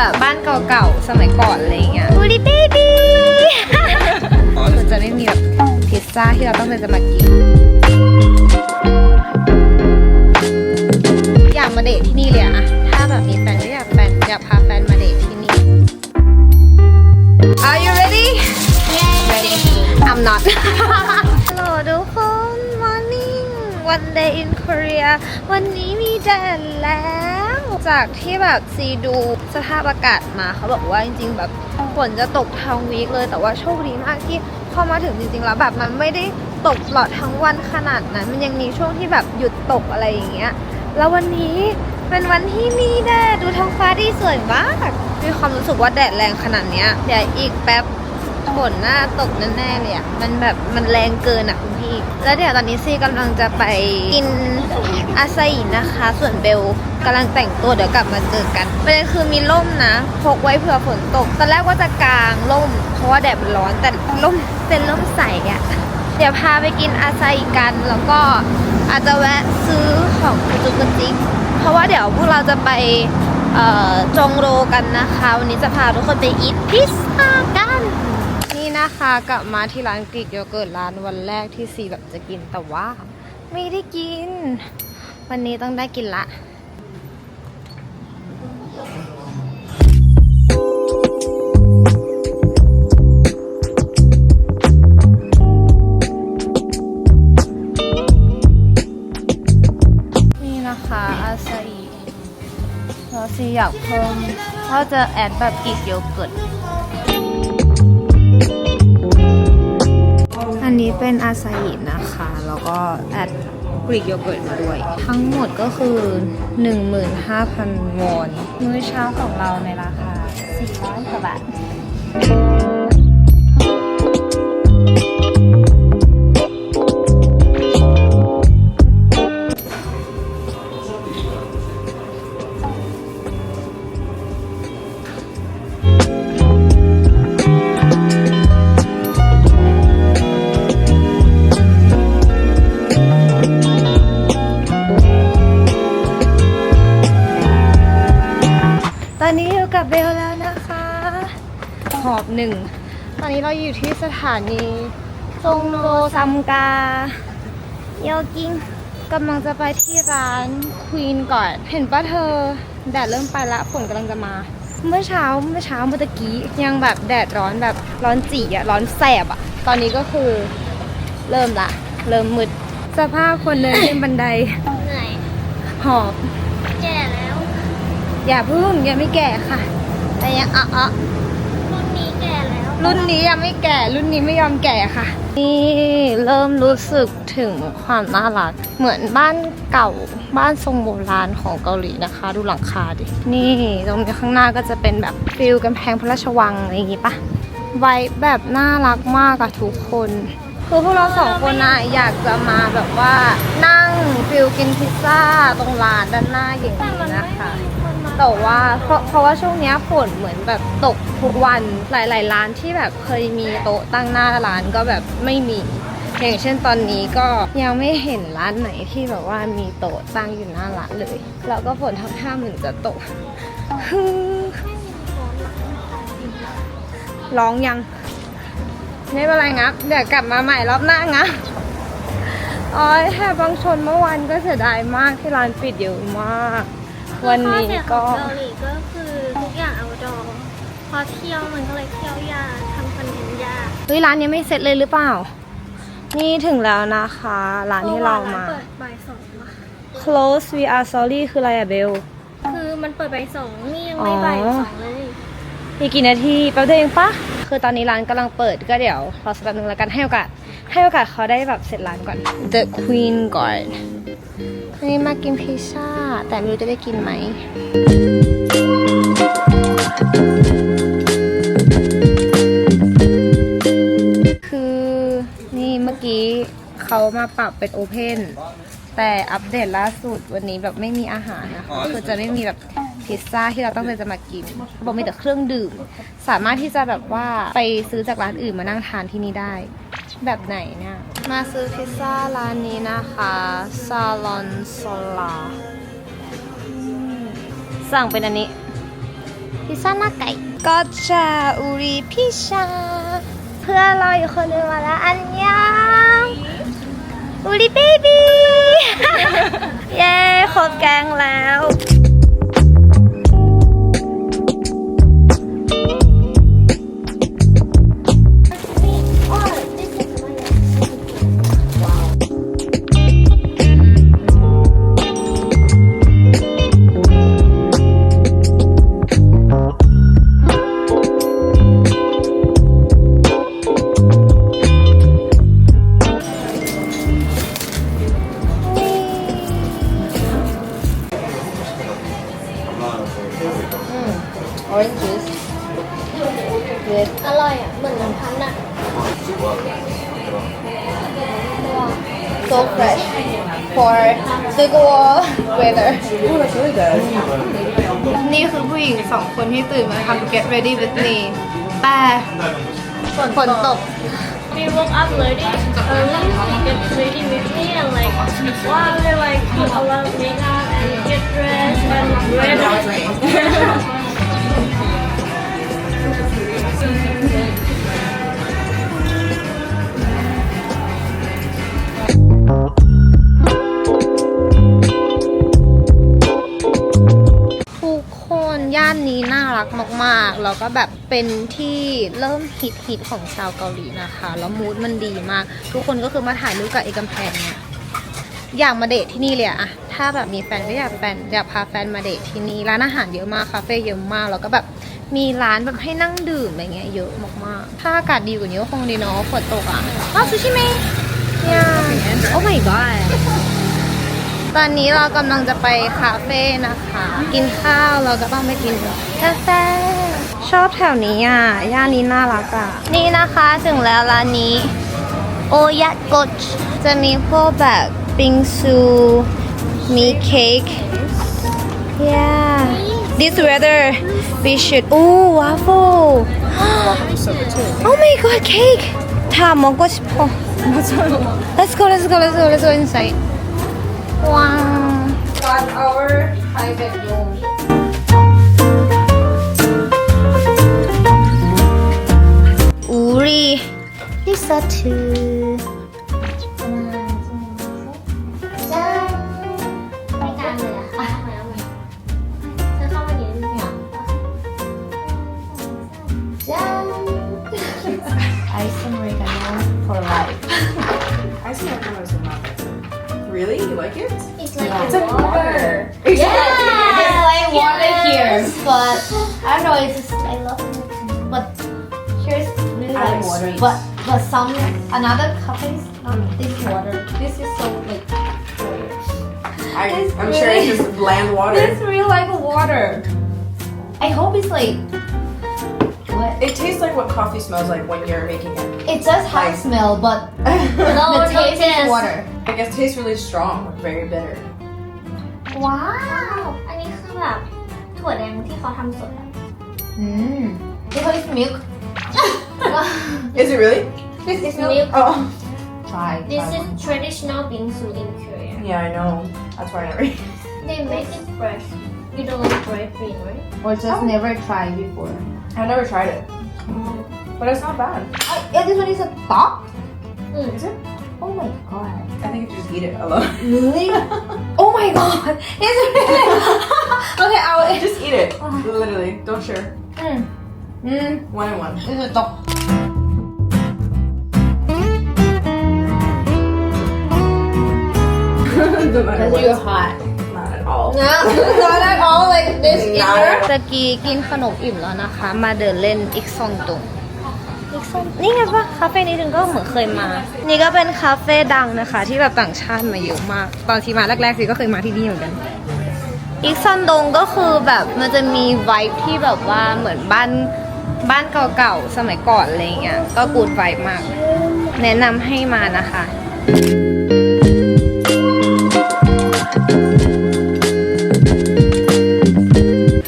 แบบบ้านเก่าๆ สมัยก่อนอะไรอย่างเงี้ยบูดี้เบบี้คือจะไม่มีแบบพิซซ่าที่เราต้องเป็นจะมากิน อยากมาเดทที่นี่เลยอะถ้าแบบมีแฟนก็อยากแฟนอยากพาแฟนมาเดทที่นี่ Are you ready ready I'm not ฮัลโหลทุกคน morning one day in Korea วันนี้มีแดดแล้ว จากที่แบบซีดูสภาพอากาศมาเขาบอกว่าจริง ๆ แบบฝนจะตกทั้งวีคเลย แต่ว่าโชคดีมากที่พอมาถึงจริง ๆ แล้วแบบมันไม่ได้ตกตลอดทั้งวันขนาดนั้น มันยังมีช่วงที่แบบหยุดตกอะไรอย่างเงี้ย แล้ววันนี้เป็นวันที่มีแดดดูท้องฟ้าที่สวยมากมีความรู้สึกว่าแดดแรงขนาดเนี้ยเดี๋ยวอีกแป๊บ ฝนหน้าตกแน่ๆเลยอะ มันแบบมันแรงเกินอะคุณพี่ แล้วเดี๋ยวตอนนี้ซีกำลังจะไปกินอาซาอินะคะ ส่วนเบลกำลังแต่งตัวเดี๋ยวกลับมาเจอกันประเด็นคือมีร่มนะพกไว้เผื่อฝนตก ตอนแรกว่าจะกางร่ม เพราะว่าแดดมันร้อนแต่ร่มเป็นร่มใสอะ เดี๋ยวพาไปกินอาซาอิกันแล้วก็อาจจะแวะซื้อของกระจุกจิกเพราะว่าเดี๋ยวพวกเราจะไปเอ่อจงโรกันนะคะ วันนี้จะพาทุกคนไปอีทพิซซ่ากัน นี่นะคะกลับมาที่ร้านกรีกโยเกิร์ตร้านวันแรกที่ซีแบบจะกินแต่ว่า ไม่ได้กิน วันนี้ต้องได้กินละนี่นะคะอาซาอิเราซีอยากเพิ่มก็จะแอดแบบกรีกโยเกิร์ต เป็นอาซาอินะคะ แล้วก็แอดกรีกโยเกิร์ตมาด้วย ทั้งหมดก็คือ 15,000 วอน มื้อเช้าของเราในราคา 400กว่าบาท หอบหนึ่งตอนนี้เราอยู่ที่สถานีซงโรซัมกาโยกิงกำลังจะไปที่ร้านควีนก่อน เห็นปะเธอ แดดเริ่มไปละฝนกำลังจะมา เมื่อเช้าเมื่อเช้าเมื่อตะกี้ยังแบบแดดร้อนแบบร้อนจีอะร้อนแสบอะตอนนี้ก็คือเริ่มละ เริ่มมืดสภาพคนเดินขึ้นบันไดเหนื่อยหอบแก่แล้ว อย่าพึ่งยังไม่แก่ค่ะ แต่ยังอะอะรุ่นนี้แก่แล้ว รุ่นนี้ยังไม่แก่ รุ่นนี้ไม่ยอมแก่ค่ะ นี่เริ่มรู้สึกถึงความน่ารัก เหมือนบ้านเก่าบ้านทรงโบราณของเกาหลีนะคะ ดูหลังคาดิ นี่ตรงนี้ข้างหน้าก็จะเป็นแบบฟิลกำแพงพระราชวังอะไรอย่างงี้ปะไว้แบบน่ารักมากอะทุกคนคือพวกเราสองคนอะอยากจะมาแบบว่านั่งฟิลกินพิซซ่าตรงร้านด้านหน้าอย่างนี้นะคะ แต่ว่าเพราะเพราะว่าช่วงเนี้ยฝนเหมือนแบบตกทุกวันหลาย ๆ ร้านที่แบบเคยมีโต๊ะตั้งหน้าร้านก็แบบไม่มี อย่างเช่นตอนนี้ก็ยังไม่เห็นร้านไหนที่แบบว่ามีโต๊ะตั้งอยู่หน้าร้านเลย แล้วก็ฝนทำท่าเหมือนจะตก ร้องยัง ไม่เป็นไรงับ เดี๋ยวกลับมาใหม่รอบหน้างับอ๋อยแถบบางชนเมื่อวานก็เสียดายมากที่ร้านปิดเยอะมาก วันนี้ข้อเสียขก็องเกาหลีก็คือทุกอย่างเอาดอพอเที่ยวมันก็เลยเที่ยวยากทำคอนเทนต์ยากเฮ้ยร้านยังไม่เสร็จเลยหรือเปล่า นี่ถึงแล้วนะคะ ร้านที่เรามาเปิดบ่ายสองอะ close we are sorry คืออะไรอะเบล คือมันเปิดบ่ายสองนี่ยังไม่บ่ายสองเลย อีกกี่นาทีแป๊บเดียวเองปะคือตอนนี้ร้านกำลังเปิดก็เดี๋ยวรอสักแป๊บนึงแล้วกันให้โอกาสให้โอกาสเขาได้แบบเสร็จร้านก่อน The Queen ก่อนวันนี้มากินพิซซ่า แต่ไม่รู้จะได้กินไหมคือนี่เมื่อกี้เขามาปรับเป็นโอเพนแต่อัปเดตล่าสุดวันนี้แบบไม่มีอาหารนะคะก็คือจะไม่มีแบบ พิซซ่าที่เราต้องเป็นจะมากินบอกมีแต่เครื่องดื่ม สามารถที่จะแบบว่าไปซื้อจากร้านอื่นมานั่งทานที่นี่ได้ แบบไหนเนี่ย มาซื้อพิซซ่าร้านนี้นะคะซาลอนโซลาสั่งเป็นอันนี้ พิซซ่าหน้าไก่ก็จะอุริพิชาเพื่อเราอีกคนนึงมาแล้วอันยังอุริเบบี้ เย้ครบแกงแล้ว ที่ตื่นมาทำ get ready with me แต่ฝนตก We woke up early, early to get ready with me and like, wow, we like put a lot of makeup and get dressed and ready. านนี้น่ารักมากๆ แล้วก็แบบเป็นที่เริ่มฮิตฮิตๆของชาวเกาหลีนะคะ แล้วมูดมันดีมาก ทุกคนก็คือมาถ่ายรูปกับไอ้กำแพงเนี่ยอยากมาเดทที่นี่เลยอะอะถ้าแบบมีแฟนก็อยากแฟนอยากพาแฟนมาเดทที่นี่ร้านอาหารเยอะมากคาเฟ่เยอะมาก แล้วก็แบบมีร้านแบบให้นั่งดื่มอะไรเงี้ยเยอะมากๆ ถ้าอากาศดีกว่านี้ก็คงดีเนาะฝนตกอะอ้าวซูชิเมะเนี่ยโอ้ my god ตอนนี้เรากำลังจะไปคาเฟ่นะคะ กินข้าวเราก็ต้องไปกินกาแฟ ชอบแถวนี้อ่ะ ย่านนี้น่ารักอ่ะ นี่นะคะถึงแล้วร้านนี้ โอยะโกชจะมีพวกแบบบิงซู มีเค้ก yeah this weather we should oh waffle oh my god cake 다 먹고 싶어 let's go let's go let's go let's go inside one-hour private loan. 우리 리서트 아이스물이가 for two. Really? You like it? It's like Yeah. It's like water. It's like water here, but I don't know. It's just, I love it, but here's really I like like water. But but some another cafes not this water. This is so like. I, It's I'm sure it's just bland water. It's really like water. I hope it's like. What? It tastes like what coffee smells like when you're making it. It does have Like- smell, but No, the no taste is water. I guess it tastes really strong, very bitter. ว้าว อันนี้คือแบบถั่วแดงที่เขาทำสดอะ Mm. Because it's milk. Is it really? this is milk. milk. Oh. Try. This try is traditional bingsu in Korea. Yeah, I know. That's why I never. They make it fresh. You don't like dry green, right? Or just never tried before. I never tried it, but it's not bad. Uh, yeah, this one is a top. Is it? Oh my god. I think you just eat it alone. Really? oh my god. It's really. okay, I will. just eat it. Literally. Don't share. Mm. Mm. One and one. It's a top. no matter what. hot. Not at all. No, not at all like this Not either. at ตะกี้กินขนมอิ่มแล้วนะคะ มาเดินเล่นอีกซองตุง อีกซองนี่ไงปะคาเฟ่นี้ถึงก็เหมือนเคยมา นี่ก็เป็นคาเฟ่ดังนะคะ ที่แบบต่างชาติมาเยอะมากตอนที่มาแรกๆสิก็เคยมาที่นี่เหมือนกันอีกซอนดงก็คือแบบมันจะมีไวท์ที่แบบว่าเหมือนบ้านบ้านเก่าๆสมัยก่อนอะไรเงี้ยก็กูดไวท์มาก แนะนำให้มานะคะ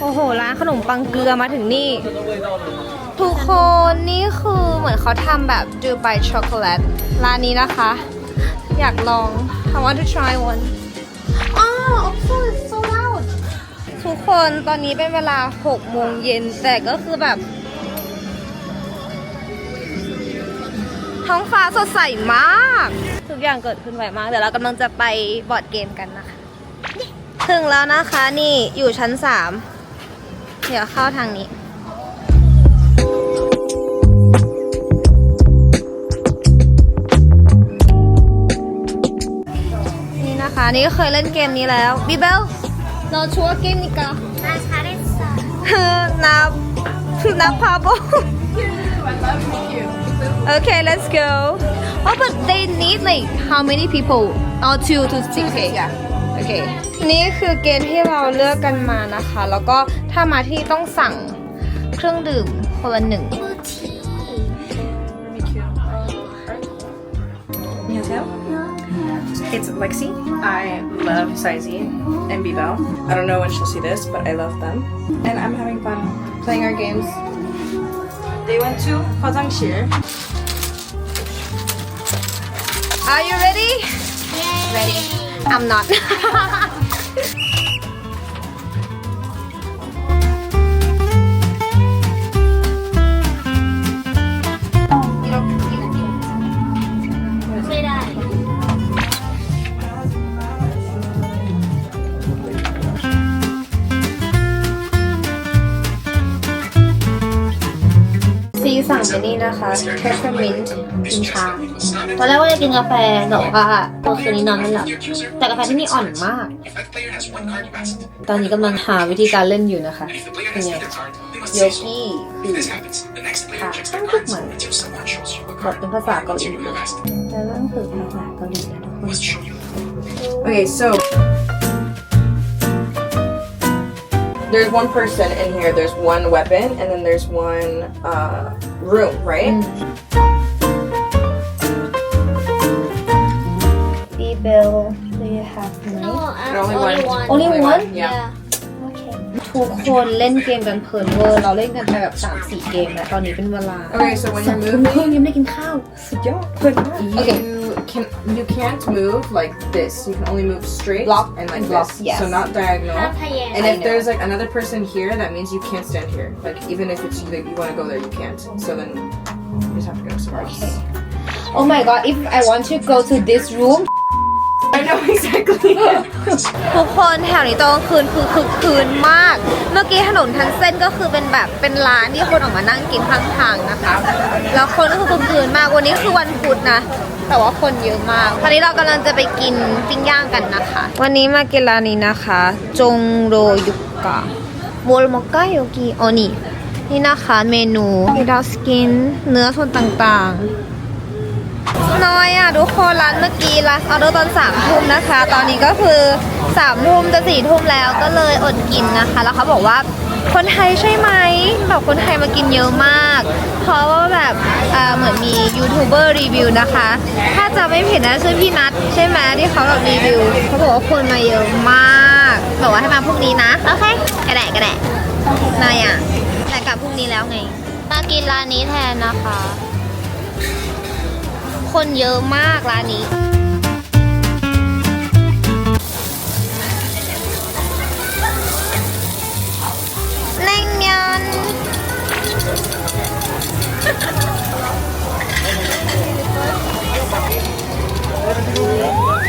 โอ้โหร้านขนมปังเกลือมาถึงนี่ ทุกคนนี่คือเหมือนเขาทำแบบดูไบช็อกโกแลตร้านนี้นะคะ อยากลอง I want to try one อ้าว also it's so loud ทุกคคนตอนนี้เป็นเวลา6โมงเย็นแต่ก็คือแบบ ท้องฟ้าสดใสมาก ทุกอย่างเกิดขึ้นไวมาก เดี๋ยวเรากำลังจะไปบอร์ดเกมกันนะคะ ถึงแล้วนะคะนี่อยู่ชั้น 3 เดี๋ยวเข้าทางนี้ นี่นะคะ นี่ก็เคยเล่นเกมนี้แล้วบีเบลเราชัวร์เกมนี้กันนับนับพาโบ Okay, let's go. Oh, but they need like how many people? Oh, two to six. Okay. Yeah. Okay. นี่คือเกณฑ์ที่เราเลือกกันมานะคะ แล้วก็ถ้ามาที่ต้องสั่งเครื่องดื่มคนละหนึ่ง It's Lexi. I love Saizi and Bibel. I don't know when she'll see this, but I love them. And I'm having fun playing our games. They went to 화장실. Are you ready? Ready. I'm not. สั่งไปนี่นะคะแคสเปอร์มินต์กินชาตอนแรกว่าจะกินกาแฟแต่ว่าพอคืนนี้นอนไม่หลับแต่กาแฟที่นี่อ่อนมาก ตอนนี้กำลังหาวิธีการเล่นอยู่นะคะเป็นไงโยกี้คือค่ะต้องฝึกเหมือนบทเป็นภาษาเกาหลีเลยจะเริ่มฝึกภาษาเกาหลีแล้วทุกคน Okay, so there's one person in here. There's one weapon, and then there's one uh, room, right? บีเบล do you have money Oh, And only one. Only one? Yeah. ทุกคนเล่นเกมกันเพลินเวอร์ เราเล่นกันไปแบบ3 4 เกมแล้วตอนนี้เป็นเวลา Okay, so when สอง you're ทุ่มครึ่ง moving, ยังไม่ได้กินข้าว สุดยอดเพลินมาก you โอเค can you can't move like this. You can only move straight Block and like and block, this. yes. So not diagonal. Papaya. And I if know. there's like another person here, that means you can't stand here. Like even if it's like you want to go there, you can't. So then you just have to go somewhere else. Oh my god if I want to go to this room I know exactly. ทุกคนแถวนี้ตอนกลางคืนคือคึกคืนมาก เมื่อกี้ถนนทั้งเส้นก็คือเป็นแบบเป็นร้านที่คนออกมานั่งกินข้างทางนะคะ แล้วคนก็คือคึกคืนมาก วันนี้คือวันพุธนะ แต่ว่าคนเยอะมากวันนี้เรากำลังจะไปกินปิ้งย่างกันนะคะ วันนี้มากินร้านนี้นะคะ จงโรยุกะโมลมอกะโยกิอ๋อนี่นี่นะคะเมนูที่เราสกิน เนื้อส่วนต่างๆ น้อยอะทุกคนร้านเมื่อกี้ร้านออเดอร์ตอนสามทุ่มนะคะ ตอนนี้ก็คือสามทุ่มจะสี่ทุ่มแล้วก็เลยอดกินนะคะ แล้วเขาบอกว่า คนไทยใช่ไหมแบบคนไทยมากินเยอะมาก เพราะว่าแบบเอ่อเหมือนมียูทูบเบอร์รีวิวนะคะ ถ้าจะไม่ผิดนะชื่อพี่นัทใช่ไหมที่เขาแบบรีวิวเขาบอกว่าคนมาเยอะมากบอกว่าให้มาพรุ่งนี้นะโอเคกระแดะกระแดะนายอะแต่กลับพรุ่งนี้แล้วไงมากินร้านนี้แทนนะคะ คนเยอะมากร้านนี้ 짜장면.